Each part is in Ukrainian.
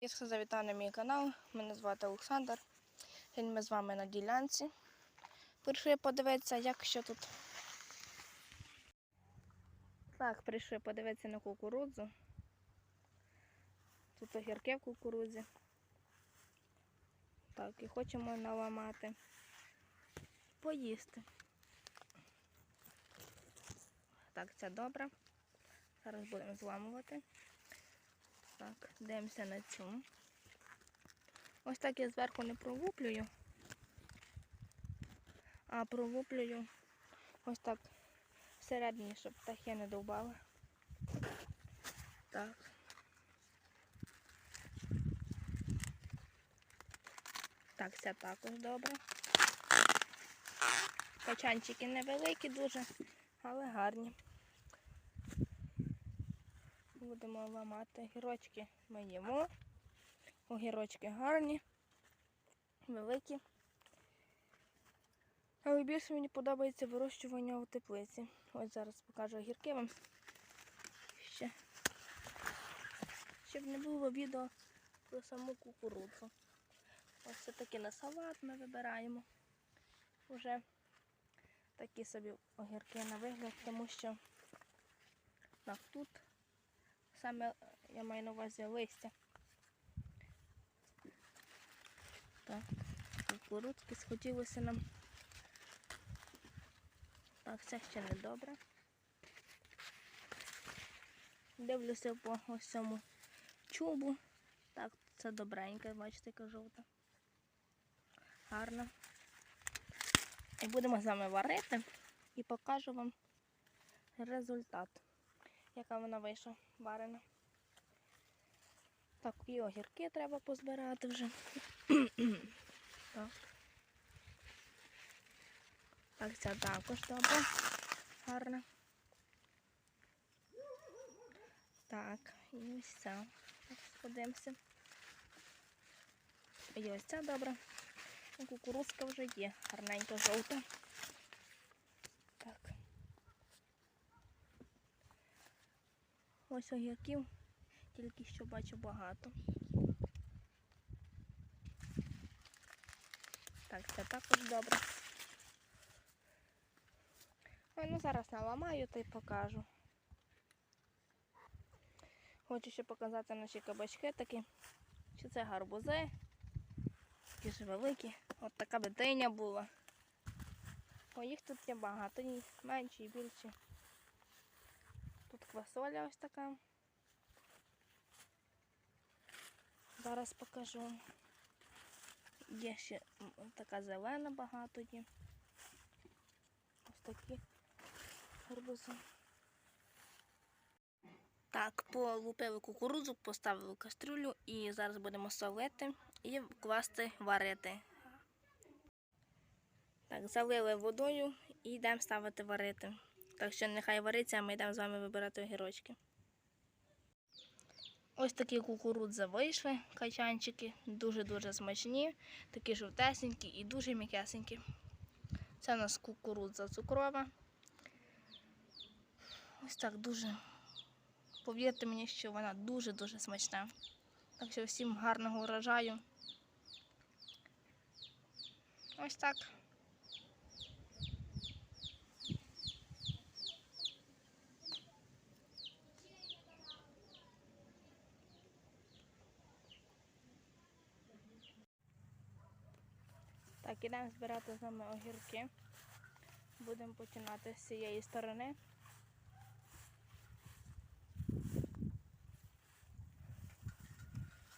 Якщо завітав на мій канал, мене звати Олександр. Сьогодні ми з вами на ділянці. Прийшли подивитися, як що тут. Так, прийшли подивитися на кукурудзу. Тут огірки в кукурудзі. Так, і хочемо наламати. Поїсти. Так, це добре. Зараз будемо зламувати. Так, дивимося на цю. Ось так я зверху не провуплюю, а провуплюю ось так всередині, щоб птахи не довбали. Так. Так, це також добре. Качанчики невеликі дуже, але гарні. Будемо ламати огірочки ми їмо. Огірочки гарні, великі. Але більше мені подобається вирощування у теплиці. Ось зараз покажу огірки вам. Ще. Щоб не було відео про саму кукурудзу. Ось це таки на салат ми вибираємо. Уже такі собі огірки на вигляд, тому що так, тут саме я маю на увазі листя. Так, кукурудзки схотілося нам. Так, це ще не добре. Дивлюся по ось цьому чубу. Так, це добреньке, бачите, яка жовта. Гарно. І будемо з вами варити і покажу вам результат, яка вона вийшла варена. Так, і огірки треба позбирати вже. так. Так, ця також добре. Гарна. Так, і ось ця. Подивимося. І ось ця добра. Кукурузка вже є. Гарненька жовта. Так. Ось огірків. Тільки що бачу багато. Так, це також добре. Ну зараз наламаю та й покажу. Хочу ще показати наші кабачки такі. Чи це гарбузи? Такі ж великі. От така би диня була. О, їх тут є багато, менші і більші. Квасоля ось така. Зараз покажу. Є ще така зелена багато є. Ось такі гарбузи. Так, полупили кукурудзу, поставили кастрюлю і зараз будемо солити і класти варити. Так, залили водою і йдемо ставити варити. Так що нехай вариться, а ми йдемо з вами вибирати огірочки. Ось такі кукурудзи вийшли, качанчики, дуже-дуже смачні, такі жовтесенькі і дуже м'якесенькі. Це у нас кукурудза цукрова. Ось так дуже. Повірте мені, що вона дуже-дуже смачна. Так що всім гарного урожаю. Ось так. Так, ідемо збирати з нами огірки. Будемо починати з цієї сторони.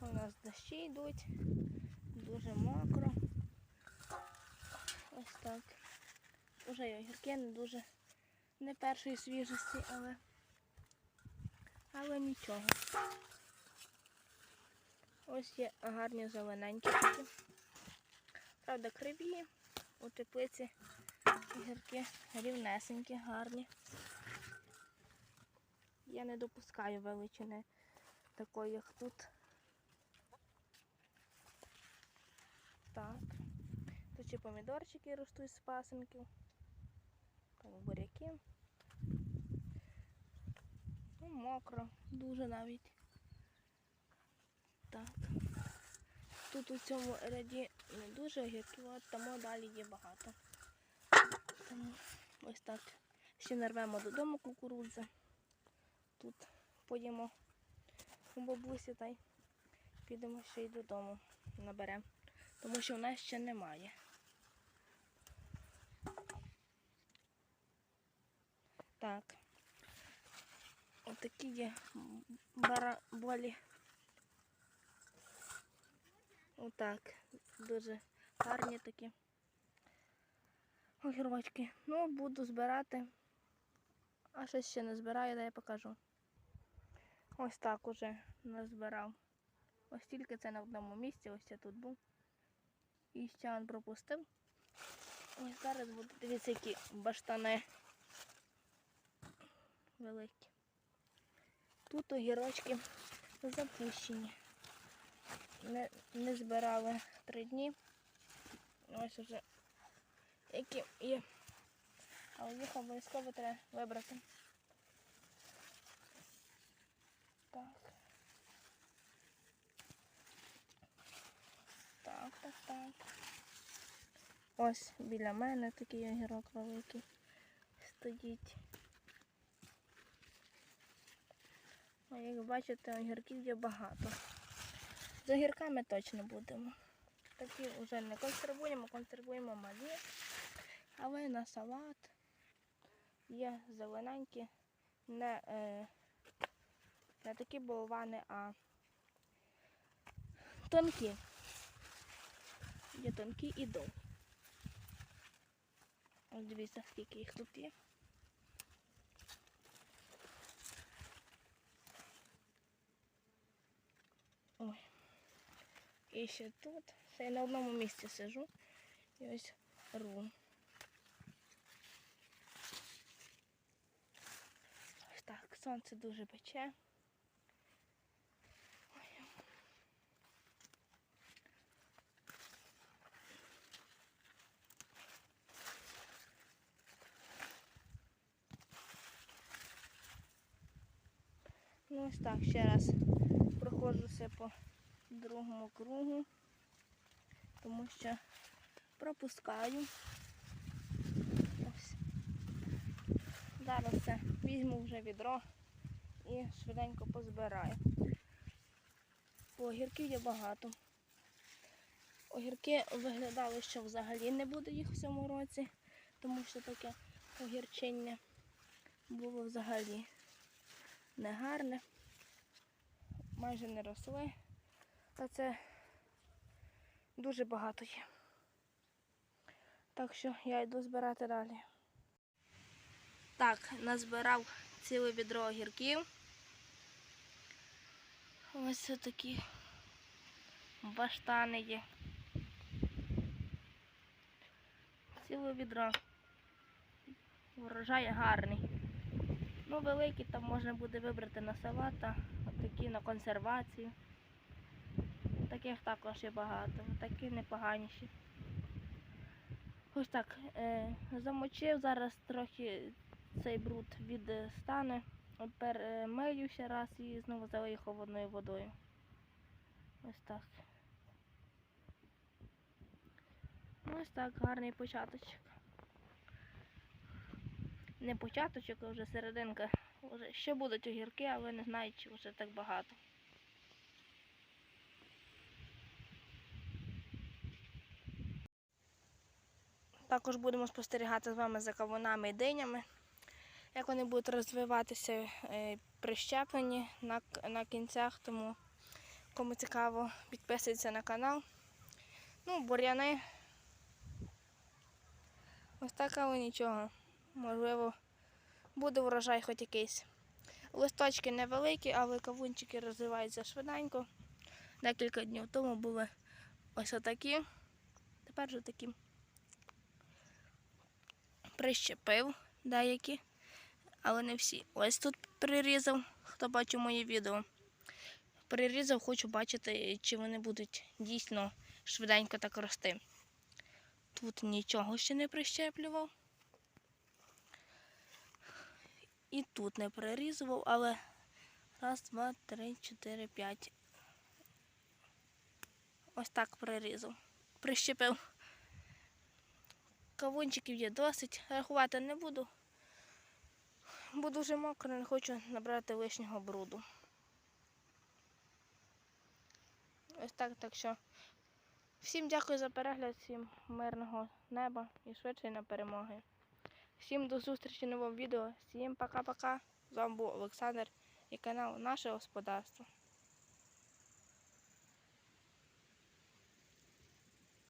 У нас дощі йдуть, дуже мокро. Ось так. Уже й огірки не дуже не першої свіжості, але, але нічого. Ось є гарні зелененькі. Правда, криві, у теплиці огірки рівнесенькі, гарні. Я не допускаю величини такої, як тут. Так. Тут ще помідорчики ростуть з пасенків. Так, буряки. Ну, мокро, дуже навіть. так. Тут у цьому ряді не дуже огірків, тому далі є багато. Тому ось так. Ще нарвемо додому кукурудзи. Тут поїмо у бабусі та й підемо ще й додому наберемо. Тому що в нас ще немає. Так. Отакі є бараболі. Отак. Дуже гарні такі огірочки. Ну, буду збирати. А щось ще не збираю, дай я покажу. Ось так уже назбирав. Ось тільки це на одному місці, ось я тут був. І ще він пропустив. Ось зараз буду дивіться, які баштани великі. Тут огірочки запущені. Не, не збирали три дні. Ось уже які є. Але їх обов'язково треба вибрати. Так. Так, так, так. Ось біля мене такий огірок великий стоїть. А як бачите, огірків є багато. З огірками точно будемо. Такі вже не консервуємо, консервуємо малі. Але на салат є зелененькі, не, е, не такі болвани, а тонкі. Є тонкі і довгі. Ось дивіться, скільки їх тут є. І ще тут. Це я на одному місці сижу. І ось ру. Ось так, сонце дуже пече. Ну ось так, ще раз проходжуся по другому кругу, тому що пропускаю. Ось. Зараз це візьму вже відро і швиденько позбираю. Бо огірків є багато. Огірки виглядали, що взагалі не буде їх в цьому році, тому що таке огірчення було взагалі негарне, майже не росли. Та це дуже багато є. Так що я йду збирати далі. Так, назбирав ціле відро огірків. Ось такі баштани є. Ціле відро. Врожай гарний. Ну, великі там можна буде вибрати на салат, а такі на консервацію. Таких також є багато, такі непоганіші. Ось так, е, замочив, зараз трохи цей бруд відстане, перемию ще раз і знову залию холодною водою. Ось так. Ось так, гарний початочок. Не початочок, а вже серединка. Ще будуть огірки, але не знаю, чи вже так багато. Також будемо спостерігати з вами за кавунами і динями, як вони будуть розвиватися е, прищеплені на, на кінцях, тому кому цікаво, підписуйтесь на канал. Ну, бур'яни. Ось так, але нічого. Можливо, буде врожай хоч якийсь. Листочки невеликі, але кавунчики розвиваються швиденько. Декілька днів тому були ось отакі. Тепер вже такі прищепив деякі, але не всі. Ось тут прирізав, хто бачив моє відео. Прирізав, хочу бачити, чи вони будуть дійсно швиденько так рости. Тут нічого ще не прищеплював. І тут не прирізував, але раз, два, три, чотири, п'ять. ось так прирізав. Прищепив. Кавунчиків є досить. Рахувати не буду. Бо дуже мокро, не хочу набрати лишнього бруду. Ось так, так що. Всім дякую за перегляд, всім мирного неба і швидше на перемоги. Всім до зустрічі в новому відео. Всім пока-пока. З вами був Олександр і канал Наше Господарство.